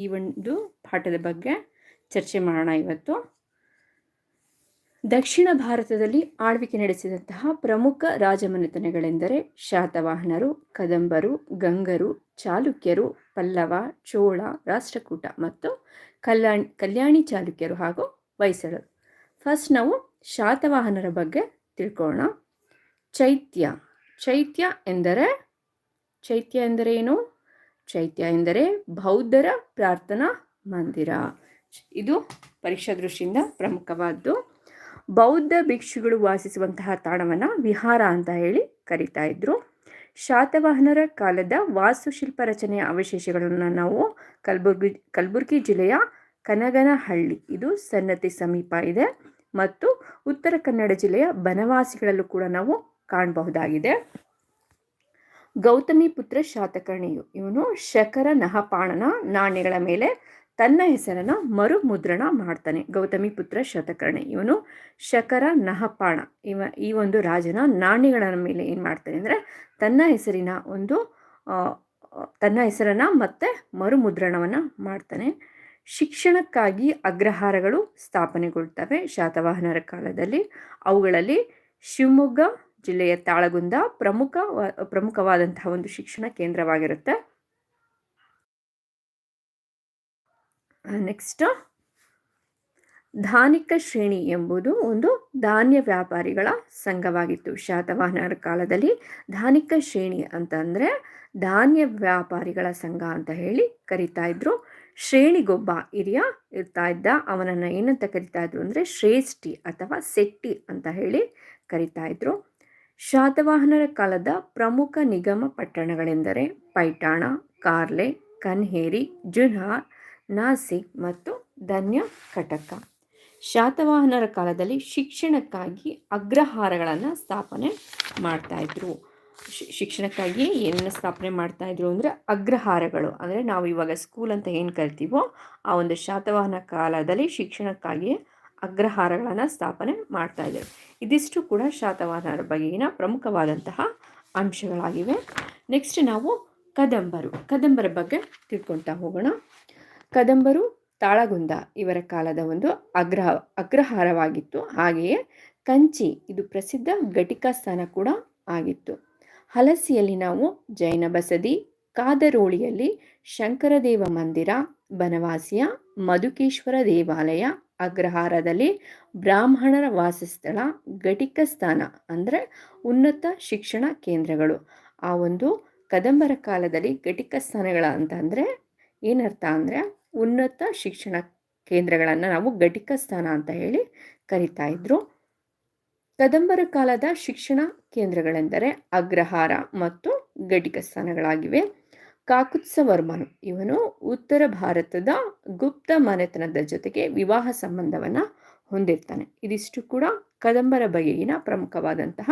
ಈ ಒಂದು ಪಾಠದ ಬಗ್ಗೆ ಚರ್ಚೆ ಮಾಡೋಣ ಇವತ್ತು. ದಕ್ಷಿಣ ಭಾರತದಲ್ಲಿ ಆಳ್ವಿಕೆ ನಡೆಸಿದಂತಹ ಪ್ರಮುಖ ರಾಜಮನೆತನಗಳೆಂದರೆ ಶಾತವಾಹನರು, ಕದಂಬರು, ಗಂಗರು, ಚಾಲುಕ್ಯರು, ಪಲ್ಲವ, ಚೋಳ, ರಾಷ್ಟ್ರಕೂಟ ಮತ್ತು ಕಲ್ಯಾಣಿ ಕಲ್ಯಾಣಿ ಚಾಲುಕ್ಯರು ಹಾಗೂ ಹೊಯ್ಸಳರು ಫಸ್ಟ್ ನಾವು ಶಾತವಾಹನರ ಬಗ್ಗೆ ತಿಳ್ಕೊಳ್ಳೋಣ. ಚೈತ್ಯ ಚೈತ್ಯ ಎಂದರೆ ಚೈತ್ಯ ಎಂದರೆ ಏನು? ಚೈತ್ಯ ಎಂದರೆ ಬೌದ್ಧರ ಪ್ರಾರ್ಥನಾ ಮಂದಿರ. ಇದು ಪರೀಕ್ಷಾ ದೃಷ್ಟಿಯಿಂದ ಪ್ರಮುಖವಾದ್ದು. ಬೌದ್ಧ ಭಿಕ್ಷುಗಳು ವಾಸಿಸುವಂತಹ ತಾಣವನ್ನು ವಿಹಾರ ಅಂತ ಹೇಳಿ ಕರಿತಾ ಇದ್ರು. ಶಾತವಾಹನರ ಕಾಲದ ವಾಸ್ತುಶಿಲ್ಪ ರಚನೆಯ ಅವಶೇಷಗಳನ್ನು ನಾವು ಕಲಬುರ್ಗಿ ಕಲಬುರ್ಗಿ ಜಿಲ್ಲೆಯ ಕನಗನಹಳ್ಳಿ, ಇದು ಸನ್ನತಿ ಸಮೀಪ ಇದೆ. ಮತ್ತು ಉತ್ತರ ಕನ್ನಡ ಜಿಲ್ಲೆಯ ಬನವಾಸಿಗಳಲ್ಲೂ ಕೂಡ ನಾವು ಕಾಣಬಹುದಾಗಿದೆ. ಗೌತಮಿ ಪುತ್ರ ಶಾತಕರ್ಣಿಯು. ಇವನು ಶಕರ ನಹಪಾಣನ ನಾಣ್ಯಗಳ ಮೇಲೆ ತನ್ನ ಹೆಸರನ್ನು ಮರು ಮುದ್ರಣ ಮಾಡ್ತಾನೆ. ಗೌತಮಿ ಪುತ್ರ ಶತಕರ್ಣಿ. ಇವನು ಶಕರ ನಹಪಾಣ. ಇವ, ಈ ಒಂದು ರಾಜನ ನಾಣ್ಯಗಳ ಮೇಲೆ ಏನು ಮಾಡ್ತಾನೆ ಅಂದರೆ ತನ್ನ ಹೆಸರಿನ ಒಂದು ತನ್ನ ಹೆಸರನ್ನು ಮತ್ತೆ ಮರು ಮುದ್ರಣವನ್ನು ಮಾಡ್ತಾನೆ. ಶಿಕ್ಷಣಕ್ಕಾಗಿ ಅಗ್ರಹಾರಗಳು ಸ್ಥಾಪನೆಗೊಳ್ತವೆ. ಶಾತವಾಹನರ ಕಾಲದಲ್ಲಿ ಅವುಗಳಲ್ಲಿ ಶಿವಮೊಗ್ಗ ಜಿಲ್ಲೆಯ ತಾಳಗುಂದ ಪ್ರಮುಖ ಪ್ರಮುಖವಾದಂತಹ ಒಂದು ಶಿಕ್ಷಣ ಕೇಂದ್ರವಾಗಿರುತ್ತೆ. ನೆಕ್ಸ್ಟ್ ಧಾನಿಕ ಶ್ರೇಣಿ ಎಂಬುದು ಒಂದು ಧಾನ್ಯ ವ್ಯಾಪಾರಿಗಳ ಸಂಘವಾಗಿತ್ತು. ಶಾತವಾಹನರ ಕಾಲದಲ್ಲಿ ಧಾನಿಕ ಶ್ರೇಣಿ ಅಂತಂದರೆ ಧಾನ್ಯ ವ್ಯಾಪಾರಿಗಳ ಸಂಘ ಅಂತ ಹೇಳಿ ಕರಿತಾ ಇದ್ರು. ಶ್ರೇಣಿಗೊಬ್ಬ ಹಿರಿಯ ಇರ್ತಾ ಇದ್ದ, ಅವನನ್ನು ಏನಂತ ಕರಿತಾ ಇದ್ರು ಅಂದರೆ ಶ್ರೇಷ್ಠಿ ಅಥವಾ ಸೆಟ್ಟಿ ಅಂತ ಹೇಳಿ ಕರಿತಾ ಇದ್ರು. ಶಾತವಾಹನರ ಕಾಲದ ಪ್ರಮುಖ ನಿಗಮ ಪಟ್ಟಣಗಳೆಂದರೆ ಪೈಠಾಣ, ಕಾರ್ಲೆ, ಕನ್ಹೇರಿ, ಜುನ್ಹಾರ್, ನಾಸಿಕ್ ಮತ್ತು ಧನ್ಯ ಕಟಕ. ಶಾತವಾಹನರ ಕಾಲದಲ್ಲಿ ಶಿಕ್ಷಣಕ್ಕಾಗಿ ಅಗ್ರಹಾರಗಳನ್ನು ಸ್ಥಾಪನೆ ಮಾಡ್ತಾಯಿದ್ರು ಶಿಕ್ಷಣಕ್ಕಾಗಿ ಏನನ್ನು ಸ್ಥಾಪನೆ ಮಾಡ್ತಾಯಿದ್ರು ಅಂದರೆ ಅಗ್ರಹಾರಗಳು. ಅಂದರೆ ನಾವು ಇವಾಗ ಸ್ಕೂಲ್ ಅಂತ ಏನು ಕರಿತೀವೋ ಆ ಒಂದು ಶಾತವಾಹನ ಕಾಲದಲ್ಲಿ ಶಿಕ್ಷಣಕ್ಕಾಗಿ ಅಗ್ರಹಾರಗಳನ್ನು ಸ್ಥಾಪನೆ ಮಾಡ್ತಾ ಇದ್ದಾರೆ ಇದಿಷ್ಟು ಕೂಡ ಶಾತವಾಹನರ ಬಗೆಗಿನ ಪ್ರಮುಖವಾದಂತಹ ಅಂಶಗಳಾಗಿವೆ. ನೆಕ್ಸ್ಟ್ ನಾವು ಕದಂಬರು. ಕದಂಬರ ಬಗ್ಗೆ ತಿಳ್ಕೊತಾ ಹೋಗೋಣ. ಕದಂಬರು ತಾಳಗುಂದ ಇವರ ಕಾಲದ ಒಂದು ಅಗ್ರಹ ಅಗ್ರಹಾರವಾಗಿತ್ತು. ಹಾಗೆಯೇ ಕಂಚಿ ಇದು ಪ್ರಸಿದ್ಧ ಘಟಿಕಾ ಸ್ಥಾನ ಕೂಡ ಆಗಿತ್ತು. ಹಲಸಿಯಲ್ಲಿ ನಾವು ಜೈನ ಬಸದಿ, ಕಾದರೋಳಿಯಲ್ಲಿ ಶಂಕರದೇವ ಮಂದಿರ, ಬನವಾಸಿಯ ಮಧುಕೇಶ್ವರ ದೇವಾಲಯ ಅಗ್ರಹಾರದಲ್ಲಿ ಬ್ರಾಹ್ಮಣರ ವಾಸಸ್ಥಳ, ಘಟಿಕ ಸ್ಥಾನ ಅಂದರೆ ಉನ್ನತ ಶಿಕ್ಷಣ ಕೇಂದ್ರಗಳು. ಆ ಒಂದು ಕದಂಬರ ಕಾಲದಲ್ಲಿ ಘಟಿಕ ಸ್ಥಾನಗಳ ಅಂತಂದರೆ ಏನರ್ಥ ಅಂದರೆ ಉನ್ನತ ಶಿಕ್ಷಣ ಕೇಂದ್ರಗಳನ್ನು ನಾವು ಘಟಿಕ ಸ್ಥಾನ ಅಂತ ಹೇಳಿ ಕರಿತಾ ಇದ್ರು. ಕದಂಬರ ಕಾಲದ ಶಿಕ್ಷಣ ಕೇಂದ್ರಗಳೆಂದರೆ ಅಗ್ರಹಾರ ಮತ್ತು ಘಟಿಕ ಸ್ಥಾನಗಳಾಗಿವೆ. ಕಾಕುತ್ಸವರ್ಮನು. ಇವನು ಉತ್ತರ ಭಾರತದ ಗುಪ್ತ ಮನೆತನದ ಜೊತೆಗೆ ವಿವಾಹ ಸಂಬಂಧವನ್ನು ಹೊಂದಿರ್ತಾನೆ. ಇದಿಷ್ಟು ಕೂಡ ಕದಂಬರ ಬಗೆಗಿನ ಪ್ರಮುಖವಾದಂತಹ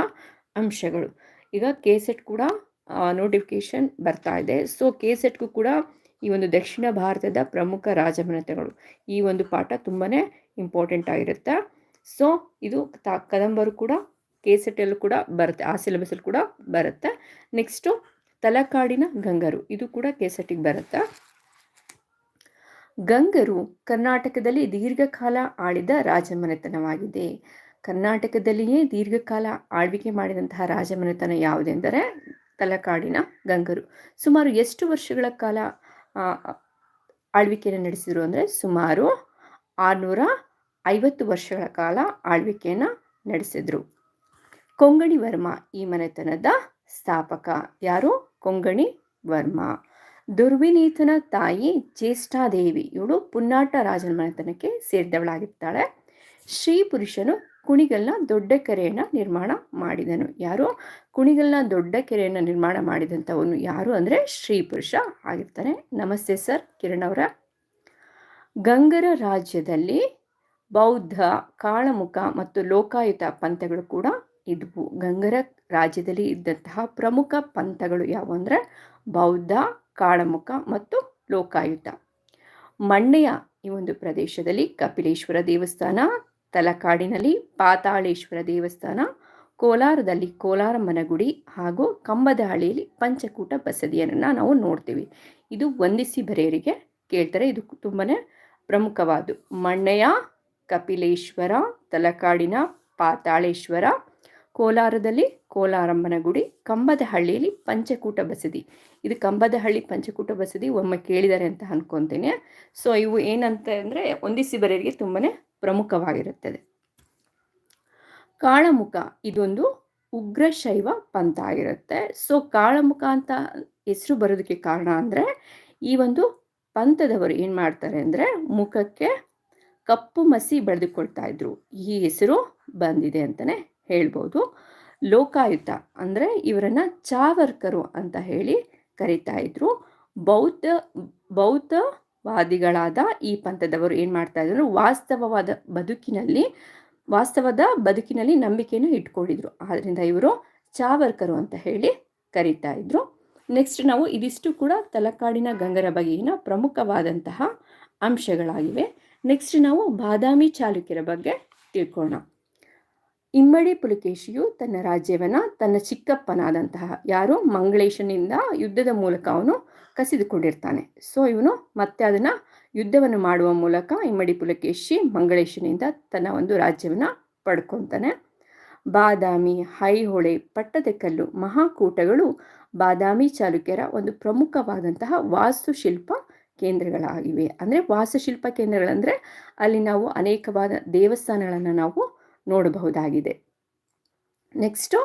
ಅಂಶಗಳು. ಈಗ ಕೆ ಸೆಟ್ ಕೂಡ ನೋಟಿಫಿಕೇಶನ್ ಬರ್ತಾ ಇದೆ. ಸೊ ಕೆ ಸೆಟ್ಗೂ ಕೂಡ ಈ ಒಂದು ದಕ್ಷಿಣ ಭಾರತದ ಪ್ರಮುಖ ರಾಜಮನೆತಗಳು ಈ ಒಂದು ಪಾಠ ತುಂಬಾ ಇಂಪಾರ್ಟೆಂಟ್ ಆಗಿರುತ್ತೆ. ಸೊ ಇದು ತಾ, ಕದಂಬರು ಕೂಡ ಕೆ ಸೆಟ್ಟಲ್ಲೂ ಕೂಡ ಬರುತ್ತೆ, ಆ ಸಿಲೆಬಸ್ಸಲ್ಲಿ ಕೂಡ ಬರುತ್ತೆ. ನೆಕ್ಸ್ಟು ತಲಕಾಡಿನ ಗಂಗರು. ಇದು ಕೂಡ ಕೆ ಸೆಟ್ಟಿಗೆ ಬರುತ್ತೆ? ಗಂಗರು ಕರ್ನಾಟಕದಲ್ಲಿ ದೀರ್ಘಕಾಲ ಆಳಿದ ರಾಜಮನೆತನವಾಗಿದೆ. ಕರ್ನಾಟಕದಲ್ಲಿಯೇ ದೀರ್ಘಕಾಲ ಆಳ್ವಿಕೆ ಮಾಡಿದಂತಹ ರಾಜಮನೆತನ ಯಾವುದೆಂದರೆ ತಲಕಾಡಿನ ಗಂಗರು. ಸುಮಾರು ಎಷ್ಟು ವರ್ಷಗಳ ಕಾಲ ಆಳ್ವಿಕೆಯನ್ನು ನಡೆಸಿದರು ಅಂದರೆ ಸುಮಾರು ಆರುನೂರ ಐವತ್ತು ವರ್ಷಗಳ ಕಾಲ ಆಳ್ವಿಕೆಯನ್ನು ನಡೆಸಿದರು. ಕೊಂಗಣಿ ವರ್ಮ ಈ ಮನೆತನದ ಸ್ಥಾಪಕ. ಯಾರು? ಕೊಂಗಣಿ ವರ್ಮ. ದುರ್ವಿನೀತನ ತಾಯಿ ಜ್ಯೇಷ್ಠಾದೇವಿ. ಇವಳು ಪುನ್ನಾಟ ರಾಜನ ಮನೆತನಕ್ಕೆ ಸೇರಿದವಳಾಗಿರ್ತಾಳೆ. ಶ್ರೀ ಪುರುಷನು ಕುಣಿಗಲ್ನ ದೊಡ್ಡ ಕೆರೆಯನ್ನು ನಿರ್ಮಾಣ ಮಾಡಿದನು. ಯಾರು? ಕುಣಿಗಲ್ನ ದೊಡ್ಡ ಕೆರೆಯನ್ನು ನಿರ್ಮಾಣ ಮಾಡಿದಂಥವನು ಯಾರು ಅಂದರೆ ಶ್ರೀ ಪುರುಷ ಆಗಿರ್ತಾನೆ. ನಮಸ್ತೆ ಸರ್, ಕಿರಣ್ ಅವರ. ಗಂಗರ ರಾಜ್ಯದಲ್ಲಿ ಬೌದ್ಧ, ಕಾಳಮುಖ ಮತ್ತು ಲೋಕಾಯುತ ಪಂಥಗಳು ಕೂಡ ಇದ್ವು. ಗಂಗರ ರಾಜ್ಯದಲ್ಲಿ ಇದ್ದಂತಹ ಪ್ರಮುಖ ಪಂಥಗಳು ಯಾವುವು ಅಂದರೆ ಬೌದ್ಧ, ಕಾಳಮುಖ ಮತ್ತು ಲೋಕಾಯುತ. ಮಣ್ಣೆಯ ಈ ಒಂದು ಪ್ರದೇಶದಲ್ಲಿ ಕಪಿಲೇಶ್ವರ ದೇವಸ್ಥಾನ, ತಲಕಾಡಿನಲ್ಲಿ ಪಾತಾಳೇಶ್ವರ ದೇವಸ್ಥಾನ, ಕೋಲಾರದಲ್ಲಿ ಕೋಲಾರ ಮನಗುಡಿ ಹಾಗೂ ಕಂಬದಹಳ್ಳಿಯಲ್ಲಿ ಪಂಚಕೂಟ ಬಸದಿಯನ್ನು ನಾವು ನೋಡ್ತೀವಿ. ಇದು ವಂದಿಸಿ ಬರೆಯರಿಗೆ ಕೇಳ್ತಾರೆ, ಇದು ತುಂಬಾ ಪ್ರಮುಖವಾದ್ದು. ಮಣ್ಣೆಯ, ಕಪಿಲೇಶ್ವರ, ತಲಕಾಡಿನ, ಪಾತಾಳೇಶ್ವರ ಕೋಲಾರದಲ್ಲಿ ಕೋಲಾರಮ್ಮನ ಗುಡಿ ಕಂಬದಹಳ್ಳಿಯಲ್ಲಿ ಪಂಚಕೂಟ ಬಸದಿ. ಇದು ಕಂಬದಹಳ್ಳಿ ಪಂಚಕೂಟ ಬಸದಿ ಒಮ್ಮೆ ಕೇಳಿದ್ದಾರೆ ಅಂತ ಅನ್ಕೊಂತೀನಿ. ಸೊ ಇವು ಏನಂತ ಅಂದರೆ ಒಂದಿಸಿ ಬರೆಯರಿಗೆ ತುಂಬಾ ಪ್ರಮುಖವಾಗಿರುತ್ತದೆ. ಕಾಳಮುಖ, ಇದೊಂದು ಉಗ್ರ ಶೈವ ಪಂಥ ಆಗಿರುತ್ತೆ. ಸೊ ಕಾಳಮುಖ ಅಂತ ಹೆಸರು ಬರೋದಕ್ಕೆ ಕಾರಣ ಅಂದರೆ ಈ ಒಂದು ಪಂಥದವರು ಏನು ಮಾಡ್ತಾರೆ ಅಂದರೆ ಮುಖಕ್ಕೆ ಕಪ್ಪು ಮಸಿ ಬೆಳೆದುಕೊಳ್ತಾ ಇದ್ರು. ಈ ಹೆಸರು ಬಂದಿದೆ ಅಂತಲೇ ಹೇಳ್ಬೋದು. ಲೋಕಾಯುತ ಅಂದರೆ ಇವರನ್ನು ಚಾವರ್ಕರು ಅಂತ ಹೇಳಿ ಕರಿತಾ ಇದ್ರು. ಬೌದ್ಧ, ಬೌದ್ಧವಾದಿಗಳಾದ ಈ ಪಂಥದವರು ಏನು ಮಾಡ್ತಾ ಇದ್ರು? ವಾಸ್ತವವಾದ ಬದುಕಿನಲ್ಲಿ, ವಾಸ್ತವದ ಬದುಕಿನಲ್ಲಿ ನಂಬಿಕೆಯನ್ನು ಇಟ್ಕೊಂಡಿದ್ರು. ಆದ್ದರಿಂದ ಇವರು ಚಾವರ್ಕರು ಅಂತ ಹೇಳಿ ಕರಿತಾ ಇದ್ರು. ನೆಕ್ಸ್ಟ್ ನಾವು ಇದಿಷ್ಟು ಕೂಡ ತಲಕಾಡಿನ ಗಂಗರ ಬಗೆಗಿನ ಪ್ರಮುಖವಾದಂತಹ ಅಂಶಗಳಾಗಿವೆ. ನೆಕ್ಸ್ಟ್ ನಾವು ಬಾದಾಮಿ ಚಾಲುಕ್ಯರ ಬಗ್ಗೆ ತಿಳ್ಕೊಳ್ಳೋಣ ಇಮ್ಮಡಿ ಪುಲಕೇಶಿಯು ತನ್ನ ರಾಜ್ಯವನ್ನು ತನ್ನ ಚಿಕ್ಕಪ್ಪನಾದಂತಹ ಯಾರು ಮಂಗಳೇಶನಿಂದ ಯುದ್ಧದ ಮೂಲಕ ಅವನು ಕಸಿದುಕೊಂಡಿರ್ತಾನೆ. ಸೊ ಇವನು ಮತ್ತೆ ಅದನ್ನು ಯುದ್ಧವನ್ನು ಮಾಡುವ ಮೂಲಕ ಇಮ್ಮಡಿ ಪುಲಕೇಶಿ ಮಂಗಳೇಶನಿಂದ ತನ್ನ ಒಂದು ರಾಜ್ಯವನ್ನು ಪಡ್ಕೊತಾನೆ. ಬಾದಾಮಿ, ಹೈಹೊಳೆ ಪಟ್ಟದಕಲ್ಲು ಮಹಾಕೂಟಗಳು ಬಾದಾಮಿ ಚಾಲುಕ್ಯರ ಒಂದು ಪ್ರಮುಖವಾದಂತಹ ವಾಸ್ತುಶಿಲ್ಪ ಕೇಂದ್ರಗಳಾಗಿವೆ. ಅಂದರೆ ವಾಸ್ತುಶಿಲ್ಪ ಕೇಂದ್ರಗಳಂದರೆ ಅಲ್ಲಿ ನಾವು ಅನೇಕವಾದ ದೇವಸ್ಥಾನಗಳನ್ನು ನಾವು ನೋಡಬಹುದಾಗಿದೆ. ನೆಕ್ಸ್ಟು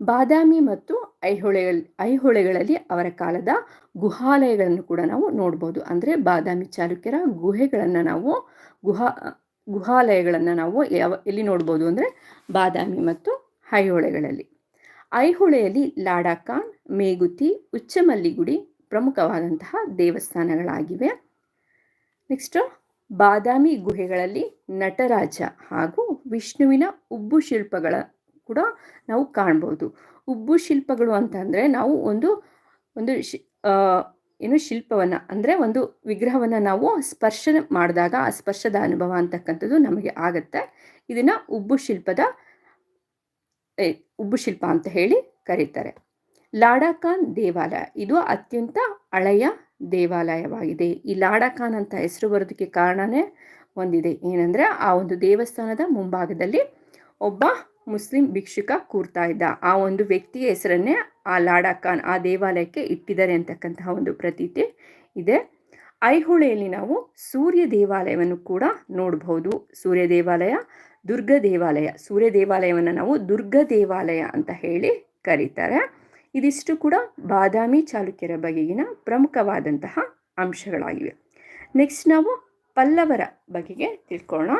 ಬಾದಾಮಿ ಮತ್ತು ಐಹೊಳೆ ಐಹೊಳೆಗಳಲ್ಲಿ ಅವರ ಕಾಲದ ಗುಹಾಲಯಗಳನ್ನು ಕೂಡ ನಾವು ನೋಡ್ಬೋದು. ಅಂದರೆ ಬಾದಾಮಿ ಚಾಲುಕ್ಯರ ಗುಹೆಗಳನ್ನು ನಾವು ಗುಹಾ, ಗುಹಾಲಯಗಳನ್ನು ನಾವು ಯಾವ, ಎಲ್ಲಿ ನೋಡ್ಬೋದು ಅಂದರೆ ಬಾದಾಮಿ ಮತ್ತು ಐಹೊಳೆಗಳಲ್ಲಿ. ಐಹೊಳೆಯಲ್ಲಿ ಲಾಡಾಖಾನ್, ಮೇಗುತಿ, ಉಚ್ಚಮಲ್ಲಿಗುಡಿ ಪ್ರಮುಖವಾದಂತಹ ದೇವಸ್ಥಾನಗಳಾಗಿವೆ. ನೆಕ್ಸ್ಟು ಬಾದಾಮಿ ಗುಹೆಗಳಲ್ಲಿ ನಟರಾಜ ಹಾಗೂ ವಿಷ್ಣುವಿನ ಉಬ್ಬು ಶಿಲ್ಪಗಳ ಕೂಡ ನಾವು ಕಾಣ್ಬೋದು. ಉಬ್ಬು ಶಿಲ್ಪಗಳು ಅಂತಂದರೆ ನಾವು ಒಂದು ಒಂದು ಶಿ ಏನು ಶಿಲ್ಪವನ್ನು, ಅಂದರೆ ಒಂದು ವಿಗ್ರಹವನ್ನು ನಾವು ಸ್ಪರ್ಶ ಮಾಡಿದಾಗ, ಆ ಸ್ಪರ್ಶದ ಅನುಭವ ಅಂತಕ್ಕಂಥದ್ದು ನಮಗೆ ಆಗುತ್ತೆ. ಇದನ್ನು ಉಬ್ಬು ಶಿಲ್ಪದ ಉಬ್ಬು ಶಿಲ್ಪ ಅಂತ ಹೇಳಿ ಕರೀತಾರೆ. ಲಾಡಾಖಾನ್ ದೇವಾಲಯ, ಇದು ಅತ್ಯಂತ ಹಳೆಯ ದೇವಾಲಯವಾಗಿದೆ. ಈ ಲಾಡಾಖಾನ್ ಅಂತ ಹೆಸರು ಬರೋದಕ್ಕೆ ಕಾರಣನೇ ಒಂದಿದೆ. ಏನಂದರೆ ಆ ಒಂದು ದೇವಸ್ಥಾನದ ಮುಂಭಾಗದಲ್ಲಿ ಒಬ್ಬ ಮುಸ್ಲಿಂ ಭಿಕ್ಷುಕ ಕೂರ್ತಾ ಇದ್ದ. ಆ ಒಂದು ವ್ಯಕ್ತಿಯ ಹೆಸರನ್ನೇ ಆ ಲಾಡಾಖಾನ್, ಆ ದೇವಾಲಯಕ್ಕೆ ಇಟ್ಟಿದ್ದಾರೆ ಅಂತಕ್ಕಂತಹ ಒಂದು ಪ್ರತೀತಿ ಇದೆ. ಐಹೊಳೆಯಲ್ಲಿ ನಾವು ಸೂರ್ಯ ದೇವಾಲಯವನ್ನು ಕೂಡ ನೋಡಬಹುದು. ಸೂರ್ಯ ದೇವಾಲಯ, ದುರ್ಗ ದೇವಾಲಯ. ಸೂರ್ಯ ದೇವಾಲಯವನ್ನು ನಾವು ದುರ್ಗ ದೇವಾಲಯ ಅಂತ ಹೇಳಿ ಕರೀತಾರೆ. ಇದಿಷ್ಟು ಕೂಡ ಬಾದಾಮಿ ಚಾಲುಕ್ಯರ ಬಗೆಗಿನ ಪ್ರಮುಖವಾದಂತಹ ಅಂಶಗಳಾಗಿವೆ. ನೆಕ್ಸ್ಟ್ ನಾವು ಪಲ್ಲವರ ಬಗೆಗೆ ತಿಳ್ಕೊಳ್ಳೋಣ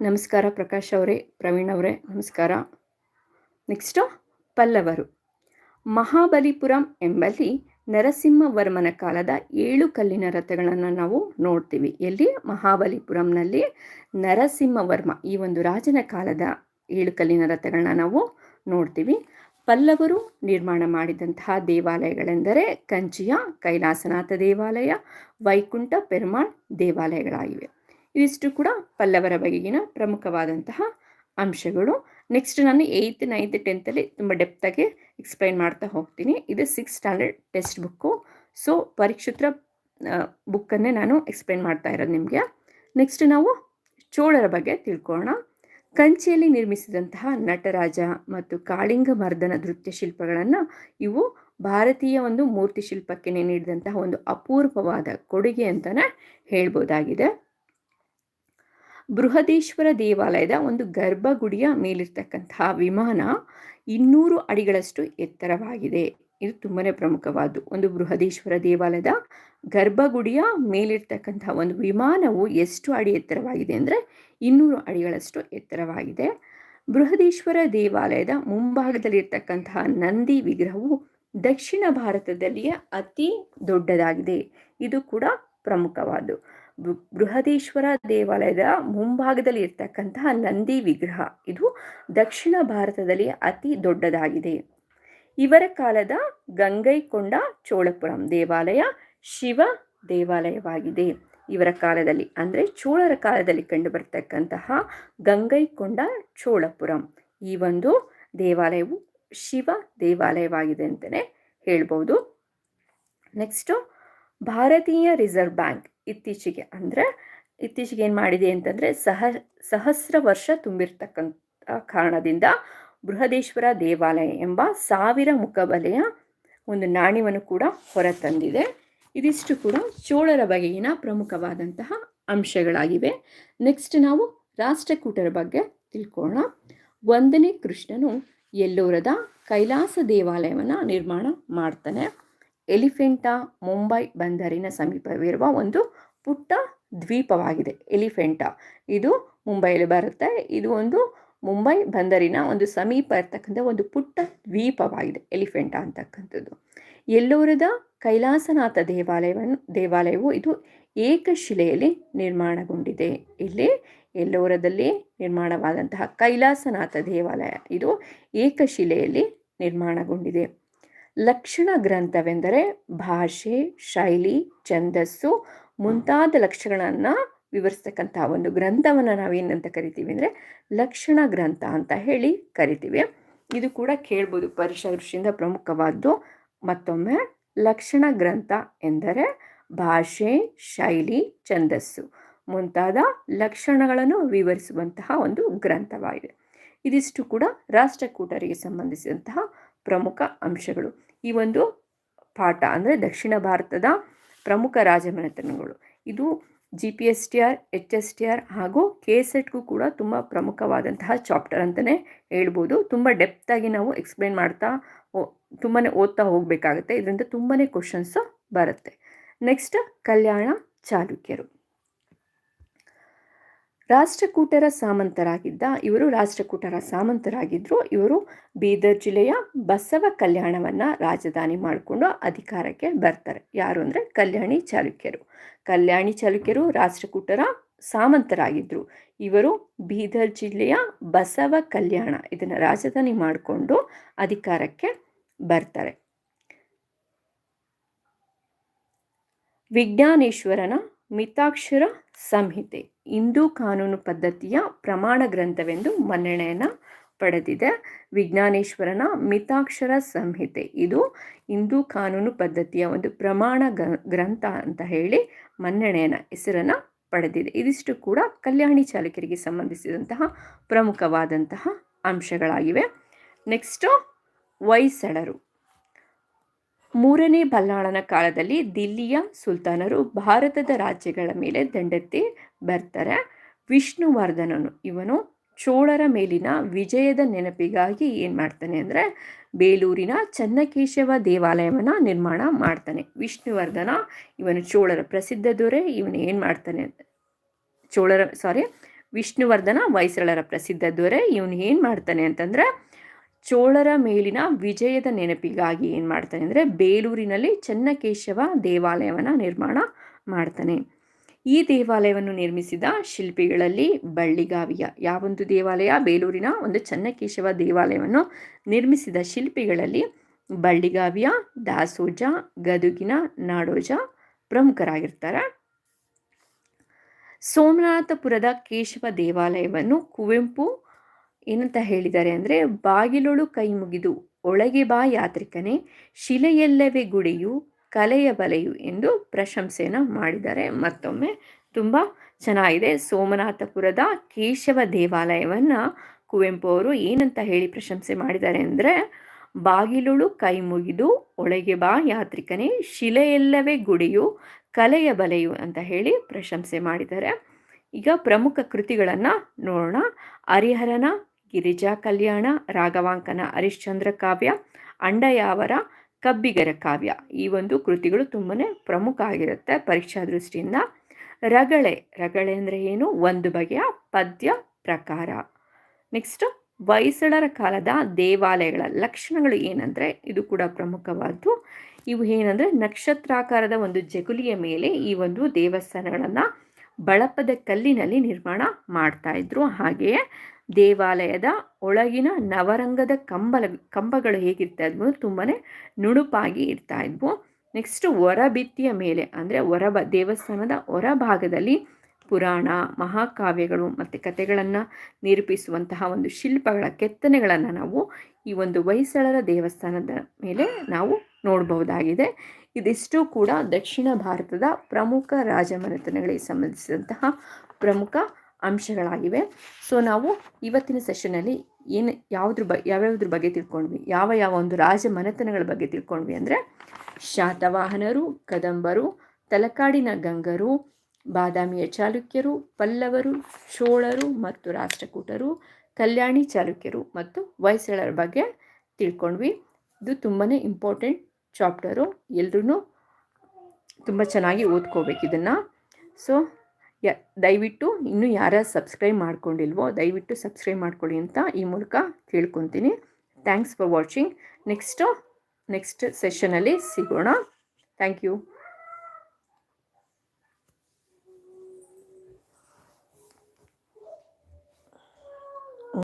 ನಮಸ್ಕಾರ ಪ್ರಕಾಶ್ ಅವರೇ, ಪ್ರವೀಣ್ ಅವರೇ, ನಮಸ್ಕಾರ. ನೆಕ್ಸ್ಟು ಪಲ್ಲವರು. ಮಹಾಬಲಿಪುರಂ ಎಂಬಲ್ಲಿ ನರಸಿಂಹವರ್ಮನ ಕಾಲದ ಏಳು ಕಲ್ಲಿನ ರಥಗಳನ್ನು ನಾವು ನೋಡ್ತೀವಿ. ಎಲ್ಲಿ? ಮಹಾಬಲಿಪುರಂನಲ್ಲಿ ನರಸಿಂಹವರ್ಮ ಈ ಒಂದು ರಾಜನ ಕಾಲದ ಏಳು ಕಲ್ಲಿನ ರಥಗಳನ್ನ ನಾವು ನೋಡ್ತೀವಿ. ಪಲ್ಲವರು ನಿರ್ಮಾಣ ಮಾಡಿದಂತಹ ದೇವಾಲಯಗಳೆಂದರೆ ಕಂಚಿಯ ಕೈಲಾಸನಾಥ ದೇವಾಲಯ, ವೈಕುಂಠ ಪೆರ್ಮಾಳ್ ದೇವಾಲಯಗಳಾಗಿವೆ. ಇದಿಷ್ಟು ಕೂಡ ಪಲ್ಲವರ ಬಗೆಗಿನ ಪ್ರಮುಖವಾದಂತಹ ಅಂಶಗಳು. ನೆಕ್ಸ್ಟ್ ನಾನು ಏಯ್ತ್ ನೈನ್ತ್ ಟೆಂತಲ್ಲಿ ತುಂಬ ಡೆಪ್ತಾಗಿ ಎಕ್ಸ್ಪ್ಲೈನ್ ಮಾಡ್ತಾ ಹೋಗ್ತೀನಿ. ಇದು six standard text book so ಪರೀಕ್ಷಿತ್ರ ಬುಕ್ಕನ್ನೇ ನಾನು ಎಕ್ಸ್ಪ್ಲೈನ್ ಮಾಡ್ತಾ ಇರೋದು ನಿಮಗೆ. ನೆಕ್ಸ್ಟ್ ನಾವು ಚೋಳರ ಬಗ್ಗೆ ತಿಳ್ಕೊಳ್ಳೋಣ. ಕಂಚಿಯಲ್ಲಿ ನಿರ್ಮಿಸಿದಂತಹ ನಟರಾಜ ಮತ್ತು ಕಾಳಿಂಗ ಮರ್ದನ ನೃತ್ಯ ಶಿಲ್ಪಗಳನ್ನು ಇವು ಭಾರತೀಯ ಒಂದು ಮೂರ್ತಿ ಶಿಲ್ಪಕ್ಕೆ ನೀಡಿದಂತಹ ಒಂದು ಅಪೂರ್ವವಾದ ಕೊಡುಗೆ ಅಂತಲೇ ಹೇಳ್ಬೋದಾಗಿದೆ. ಬೃಹದೀಶ್ವರ ದೇವಾಲಯದ ಒಂದು ಗರ್ಭಗುಡಿಯ ಮೇಲಿರ್ತಕ್ಕಂತಹ ವಿಮಾನ ಇನ್ನೂರು ಅಡಿಗಳಷ್ಟು ಎತ್ತರವಾಗಿದೆ. ಇದು ತುಂಬಾ ಪ್ರಮುಖವಾದ್ದು. ಒಂದು ಬೃಹದೀಶ್ವರ ದೇವಾಲಯದ ಗರ್ಭಗುಡಿಯ ಮೇಲಿರ್ತಕ್ಕಂತಹ ಒಂದು ವಿಮಾನವು ಎಷ್ಟು ಅಡಿ ಎತ್ತರವಾಗಿದೆ ಅಂದರೆ ಇನ್ನೂರು ಅಡಿಗಳಷ್ಟು ಎತ್ತರವಾಗಿದೆ. ಬೃಹದೀಶ್ವರ ದೇವಾಲಯದ ಮುಂಭಾಗದಲ್ಲಿರ್ತಕ್ಕಂತಹ ನಂದಿ ವಿಗ್ರಹವು ದಕ್ಷಿಣ ಭಾರತದಲ್ಲಿಯೇ ಅತಿ ದೊಡ್ಡದಾಗಿದೆ. ಇದು ಕೂಡ ಪ್ರಮುಖವಾದ್ದು. ಬೃಹದೀಶ್ವರ ದೇವಾಲಯದ ಮುಂಭಾಗದಲ್ಲಿ ಇರ್ತಕ್ಕಂತಹ ನಂದಿ ವಿಗ್ರಹ ಇದು ದಕ್ಷಿಣ ಭಾರತದಲ್ಲಿ ಅತಿ ದೊಡ್ಡದಾಗಿದೆ. ಇವರ ಕಾಲದ ಗಂಗೈಕೊಂಡ ಚೋಳಪುರಂ ದೇವಾಲಯ ಶಿವ ದೇವಾಲಯವಾಗಿದೆ. ಇವರ ಕಾಲದಲ್ಲಿ ಅಂದರೆ ಚೋಳರ ಕಾಲದಲ್ಲಿ ಕಂಡುಬರ್ತಕ್ಕಂತಹ ಗಂಗೈಕೊಂಡ ಚೋಳಪುರಂ. ಈ ಒಂದು ದೇವಾಲಯವು ಶಿವ ದೇವಾಲಯವಾಗಿದೆ ಅಂತಲೇ ಹೇಳ್ಬೋದು. ನೆಕ್ಸ್ಟು ಭಾರತೀಯ ರಿಸರ್ವ್ ಬ್ಯಾಂಕ್ ಇತ್ತೀಚೆಗೆ ಅಂದರೆ ಇತ್ತೀಚೆಗೆ ಏನು ಮಾಡಿದೆ ಅಂತಂದರೆ ಸಹ, ಸಹಸ್ರ ವರ್ಷ ತುಂಬಿರ್ತಕ್ಕಂಥ ಕಾರಣದಿಂದ ಬೃಹದೇಶ್ವರ ದೇವಾಲಯ ಎಂಬ ಸಾವಿರ ಮುಖಬಲೆಯ ಒಂದು ನಾಣ್ಯವನ್ನು ಕೂಡ ಹೊರತಂದಿದೆ. ಇದಿಷ್ಟು ಕೂಡ ಚೋಳರ ಬಗೆಗಿನ ಪ್ರಮುಖವಾದಂತಹ ಅಂಶಗಳಾಗಿವೆ. ನೆಕ್ಸ್ಟ್ ನಾವು ರಾಷ್ಟ್ರಕೂಟರ ಬಗ್ಗೆ ತಿಳ್ಕೊಳ್ಳೋಣ ಒಂದನೇ ಕೃಷ್ಣನು ಎಲ್ಲೋರದ ಕೈಲಾಸ ದೇವಾಲಯವನ್ನು ನಿರ್ಮಾಣ ಮಾಡ್ತಾನೆ. ಎಲಿಫೆಂಟಾ, ಮುಂಬೈ ಬಂದರಿನ ಸಮೀಪವಿರುವ ಒಂದು ಪುಟ್ಟ ದ್ವೀಪವಾಗಿದೆ ಎಲಿಫೆಂಟಾ. ಇದು ಮುಂಬೈಯಲ್ಲಿ ಬರುತ್ತೆ. ಇದು ಒಂದು ಮುಂಬೈ ಬಂದರಿನ ಒಂದು ಸಮೀಪ ಇರ್ತಕ್ಕಂಥ ಒಂದು ಪುಟ್ಟ ದ್ವೀಪವಾಗಿದೆ, ಎಲಿಫೆಂಟಾ ಅಂತಕ್ಕಂಥದ್ದು. ಎಲ್ಲೋರದ ಕೈಲಾಸನಾಥ ದೇವಾಲಯವನ್ನು, ದೇವಾಲಯವು ಇದು ಏಕಶಿಲೆಯಲ್ಲಿ ನಿರ್ಮಾಣಗೊಂಡಿದೆ. ಇಲ್ಲಿ ಎಲ್ಲೋರದಲ್ಲಿ ನಿರ್ಮಾಣವಾದಂತಹ ಕೈಲಾಸನಾಥ ದೇವಾಲಯ ಇದು ಏಕಶಿಲೆಯಲ್ಲಿ ನಿರ್ಮಾಣಗೊಂಡಿದೆ. ಲಕ್ಷಣ ಗ್ರಂಥವೆಂದರೆ ಭಾಷೆ, ಶೈಲಿ, ಛಂದಸ್ಸು ಮುಂತಾದ ಲಕ್ಷಣಗಳನ್ನು ವಿವರಿಸ್ತಕ್ಕಂಥ ಒಂದು ಗ್ರಂಥವನ್ನು ನಾವೇನಂತ ಕರಿತೀವಿ ಅಂದರೆ ಲಕ್ಷಣ ಗ್ರಂಥ ಅಂತ ಹೇಳಿ ಕರಿತೀವಿ. ಇದು ಕೂಡ ಕೇಳ್ಬೋದು ಪರೀಕ್ಷಾ ದೃಷ್ಟಿಯಿಂದ ಪ್ರಮುಖವಾದ್ದು. ಮತ್ತೊಮ್ಮೆ ಲಕ್ಷಣ ಗ್ರಂಥ ಎಂದರೆ ಭಾಷೆ, ಶೈಲಿ, ಛಂದಸ್ಸು ಮುಂತಾದ ಲಕ್ಷಣಗಳನ್ನು ವಿವರಿಸುವಂತಹ ಒಂದು ಗ್ರಂಥವಾಗಿದೆ. ಇದಿಷ್ಟು ಕೂಡ ರಾಷ್ಟ್ರಕೂಟರಿಗೆ ಸಂಬಂಧಿಸಿದಂತಹ ಪ್ರಮುಖ ಅಂಶಗಳು. ಈ ಒಂದು ಪಾಠ ಅಂದರೆ ದಕ್ಷಿಣ ಭಾರತದ ಪ್ರಮುಖ ರಾಜಮನೆತನಗಳು. ಇದು G P S T R H S T R ಹಾಗೂ ಕೆ ಸೆಟ್ಗೂ ಕೂಡ ತುಂಬ ಪ್ರಮುಖವಾದಂತಹ ಚಾಪ್ಟರ್ ಅಂತಲೇ ಹೇಳ್ಬೋದು. ತುಂಬ ಡೆಪ್ತಾಗಿ ನಾವು ಎಕ್ಸ್ಪ್ಲೇನ್ ಮಾಡ್ತಾ ತುಂಬಾ ಓದ್ತಾ ಹೋಗಬೇಕಾಗುತ್ತೆ. ಇದರಿಂದ ತುಂಬಾ ಕ್ವಶನ್ಸು ಬರುತ್ತೆ. ನೆಕ್ಸ್ಟ್ ಕಲ್ಯಾಣ ಚಾಲುಕ್ಯರು. ರಾಷ್ಟ್ರಕೂಟರ ಸಾಮಂತರಾಗಿದ್ದ, ಇವರು ರಾಷ್ಟ್ರಕೂಟರ ಸಾಮಂತರಾಗಿದ್ದರು ಇವರು ಬೀದರ್ ಜಿಲ್ಲೆಯ ಬಸವ ಕಲ್ಯಾಣವನ್ನು ರಾಜಧಾನಿ ಮಾಡಿಕೊಂಡು ಅಧಿಕಾರಕ್ಕೆ ಬರ್ತಾರೆ. ಯಾರು ಅಂದರೆ ಕಲ್ಯಾಣಿ ಚಾಲುಕ್ಯರು. ಕಲ್ಯಾಣಿ ಚಾಲುಕ್ಯರು ರಾಷ್ಟ್ರಕೂಟರ ಸಾಮಂತರಾಗಿದ್ದರು ಇವರು ಬೀದರ್ ಜಿಲ್ಲೆಯ ಬಸವ ಕಲ್ಯಾಣ ಇದನ್ನು ರಾಜಧಾನಿ ಮಾಡಿಕೊಂಡು ಅಧಿಕಾರಕ್ಕೆ ಬರ್ತಾರೆ. ವಿಜ್ಞಾನೇಶ್ವರನ ಮಿತಾಕ್ಷರ ಸಂಹಿತೆ. ಹಿಂದೂ ಕಾನೂನು ಪದ್ಧತಿಯ ಪ್ರಮಾಣ ಗ್ರಂಥವೆಂದು ಮನ್ನಣೆಯನ್ನು ಪಡೆದಿದೆ. ವಿಜ್ಞಾನೇಶ್ವರನ ಮಿತಾಕ್ಷರ ಸಂಹಿತೆ. ಇದು ಹಿಂದೂ ಕಾನೂನು ಪದ್ಧತಿಯ ಒಂದು ಪ್ರಮಾಣ ಗ್ರಂಥ ಅಂತ ಹೇಳಿ ಮನ್ನಣೆಯನ್ನು, ಹೆಸರನ್ನು ಪಡೆದಿದೆ. ಇದಿಷ್ಟು ಕೂಡ ಕಲ್ಯಾಣಿ ಚಾಲುಕ್ಯರಿಗೆ ಸಂಬಂಧಿಸಿದಂತಹ ಪ್ರಮುಖವಾದಂತಹ ಅಂಶಗಳಾಗಿವೆ. ನೆಕ್ಸ್ಟು ಹೊಯ್ಸಳರು ಮೂರನೇ ಬಲ್ಲಾಳನ ಕಾಲದಲ್ಲಿ ದಿಲ್ಲಿಯ ಸುಲ್ತಾನರು ಭಾರತದ ರಾಜ್ಯಗಳ ಮೇಲೆ ದಂಡೆತ್ತಿ ಬರ್ತಾರೆ. ವಿಷ್ಣುವರ್ಧನನು ಇವನು ಚೋಳರ ಮೇಲಿನ ವಿಜಯದ ನೆನಪಿಗಾಗಿ ಏನು ಮಾಡ್ತಾನೆ ಅಂದರೆ ಬೇಲೂರಿನ ಚನ್ನಕೇಶವ ದೇವಾಲಯವನ್ನು ನಿರ್ಮಾಣ ಮಾಡ್ತಾನೆ. ವಿಷ್ಣುವರ್ಧನ ಇವನು ಚೋಳರ ಪ್ರಸಿದ್ಧ ದೊರೆ, ಇವನು ಏನು ಮಾಡ್ತಾನೆ ಚೋಳರ ಸಾರಿ ವಿಷ್ಣುವರ್ಧನ ಹೊಯ್ಸಳರ ಪ್ರಸಿದ್ಧ ದೊರೆ, ಇವನು ಏನು ಮಾಡ್ತಾನೆ ಅಂತಂದರೆ ಚೋಳರ ಮೇಲಿನ ವಿಜಯದ ನೆನಪಿಗಾಗಿ ಏನು ಮಾಡ್ತಾನೆ ಅಂದರೆ ಬೇಲೂರಿನಲ್ಲಿ ಚನ್ನಕೇಶವ ದೇವಾಲಯವನ್ನು ನಿರ್ಮಾಣ ಮಾಡ್ತಾನೆ. ಈ ದೇವಾಲಯವನ್ನು ನಿರ್ಮಿಸಿದ ಶಿಲ್ಪಿಗಳಲ್ಲಿ ಬಳ್ಳಿಗಾವಿಯ ಯಾವೊಂದು ದೇವಾಲಯ? ಬೇಲೂರಿನ ಒಂದು ಚನ್ನಕೇಶವ ದೇವಾಲಯವನ್ನು ನಿರ್ಮಿಸಿದ ಶಿಲ್ಪಿಗಳಲ್ಲಿ ಬಳ್ಳಿಗಾವಿಯ ದಾಸೋಜ, ಗದುಗಿನ ನಾಡೋಜ ಪ್ರಮುಖರಾಗಿರ್ತಾರೆ. ಸೋಮನಾಥಪುರದ ಕೇಶವ ದೇವಾಲಯವನ್ನು ಕುವೆಂಪು ಏನಂತ ಹೇಳಿದ್ದಾರೆ ಅಂದರೆ, ಬಾಗಿಲೊಳು ಕೈ ಮುಗಿದು ಒಳಗೆ ಬಾ ಯಾತ್ರಿಕನೇ, ಶಿಲೆಯಲ್ಲವೇ ಗುಡಿಯು ಕಲೆಯ ಬಲೆಯು ಎಂದು ಪ್ರಶಂಸೆಯನ್ನು ಮಾಡಿದ್ದಾರೆ ಮತ್ತೊಮ್ಮೆ ತುಂಬ ಚೆನ್ನಾಗಿದೆ. ಸೋಮನಾಥಪುರದ ಕೇಶವ ದೇವಾಲಯವನ್ನು ಕುವೆಂಪು ಅವರು ಏನಂತ ಹೇಳಿ ಪ್ರಶಂಸೆ ಮಾಡಿದ್ದಾರೆ ಅಂದರೆ, ಬಾಗಿಲುಳು ಕೈ ಮುಗಿದು ಒಳಗೆ ಬಾ ಯಾತ್ರಿಕನೇ, ಶಿಲೆಯಲ್ಲವೇ ಗುಡಿಯು ಕಲೆಯ ಬಲೆಯು ಅಂತ ಹೇಳಿ ಪ್ರಶಂಸೆ ಮಾಡಿದ್ದಾರೆ. ಈಗ ಪ್ರಮುಖ ಕೃತಿಗಳನ್ನು ನೋಡೋಣ. ಹರಿಹರನ ಗಿರಿಜಾ ಕಲ್ಯಾಣ, ರಾಘವಾಂಕನ ಹರಿಶ್ಚಂದ್ರ ಕಾವ್ಯ, ಅಂಡಯಾವರ ಕಬ್ಬಿಗರ ಕಾವ್ಯ. ಈ ಒಂದು ಕೃತಿಗಳು ತುಂಬಾ ಪ್ರಮುಖ ಆಗಿರುತ್ತೆ ಪರೀಕ್ಷಾ ದೃಷ್ಟಿಯಿಂದ. ರಗಳೆ ರಗಳೆ ಅಂದರೆ ಏನು? ಒಂದು ಬಗೆಯ ಪದ್ಯ ಪ್ರಕಾರ. ನೆಕ್ಸ್ಟು ಹೊಯ್ಸಳರ ಕಾಲದ ದೇವಾಲಯಗಳ ಲಕ್ಷಣಗಳು ಏನಂದರೆ? ಇದು ಕೂಡ ಪ್ರಮುಖವಾದ್ದು. ಇವು ಏನಂದರೆ? ನಕ್ಷತ್ರಾಕಾರದ ಒಂದು ಜಗುಲಿಯ ಮೇಲೆ ಈ ಒಂದು ದೇವಸ್ಥಾನಗಳನ್ನು ಬಳಪದ ಕಲ್ಲಿನಲ್ಲಿ ನಿರ್ಮಾಣ ಮಾಡ್ತಾ ಇದ್ರು. ಹಾಗೆಯೇ ದೇವಾಲಯದ ಒಳಗಿನ ನವರಂಗದ ಕಂಬಲ, ಕಂಬಗಳು ಹೇಗಿರ್ತಾ ಇದ್ವು ತುಂಬಾ ನುಣುಪಾಗಿ ಇರ್ತಾ ಇದ್ವು. ನೆಕ್ಸ್ಟ್ ಹೊರಭಿತ್ತಿಯ ಮೇಲೆ, ಅಂದರೆ ಹೊರಬ ದೇವಸ್ಥಾನದ ಹೊರಭಾಗದಲ್ಲಿ ಪುರಾಣ, ಮಹಾಕಾವ್ಯಗಳು ಮತ್ತು ಕಥೆಗಳನ್ನು ನಿರೂಪಿಸುವಂತಹ ಒಂದು ಶಿಲ್ಪಗಳ ಕೆತ್ತನೆಗಳನ್ನು ನಾವು ಈ ಒಂದು ಹೊಯ್ಸಳರ ದೇವಸ್ಥಾನದ ಮೇಲೆ ನಾವು ನೋಡಬಹುದಾಗಿದೆ. ಇದಿಷ್ಟು ಕೂಡ ದಕ್ಷಿಣ ಭಾರತದ ಪ್ರಮುಖ ರಾಜಮನೆತನಗಳಿಗೆ ಸಂಬಂಧಿಸಿದಂತಹ ಪ್ರಮುಖ ಅಂಶಗಳಾಗಿವೆ. ಸೊ ನಾವು ಇವತ್ತಿನ ಸೆಷನಲ್ಲಿ ಏನು ಯಾವುದ್ರ ಬ, ಯಾವ್ಯಾವ್ದ್ರ ಬಗ್ಗೆ ತಿಳ್ಕೊಂಡ್ವಿ? ಯಾವ ಯಾವ ಒಂದು ರಾಜ ಮನೆತನಗಳ ಬಗ್ಗೆ ತಿಳ್ಕೊಂಡ್ವಿ ಅಂದರೆ, ಶಾತವಾಹನರು, ಕದಂಬರು, ತಲಕಾಡಿನ ಗಂಗರು, ಬಾದಾಮಿಯ ಚಾಲುಕ್ಯರು, ಪಲ್ಲವರು, ಚೋಳರು ಮತ್ತು ರಾಷ್ಟ್ರಕೂಟರು, ಕಲ್ಯಾಣಿ ಚಾಲುಕ್ಯರು ಮತ್ತು ವಯಸ್ಸಳರ ಬಗ್ಗೆ ತಿಳ್ಕೊಂಡ್ವಿ. ಇದು ತುಂಬಾ ಇಂಪಾರ್ಟೆಂಟ್ ಚಾಪ್ಟರು ಎಲ್ಲರೂ ತುಂಬ ಚೆನ್ನಾಗಿ ಓದ್ಕೋಬೇಕು ಇದನ್ನು. ಸೊ ಯ, ದಯವಿಟ್ಟು ಇನ್ನೂ ಯಾರು ಸಬ್ಸ್ಕ್ರೈಬ್ ಮಾಡ್ಕೊಂಡಿಲ್ವೋ ದಯವಿಟ್ಟು ಸಬ್ಸ್ಕ್ರೈಬ್ ಮಾಡ್ಕೊಳ್ಳಿ ಅಂತ ಈ ಮೂಲಕ ಕೇಳ್ಕೊತೀನಿ. Thanks for watching next next ಸೆಷನಲ್ಲಿ ಸಿಗೋಣ. Thank you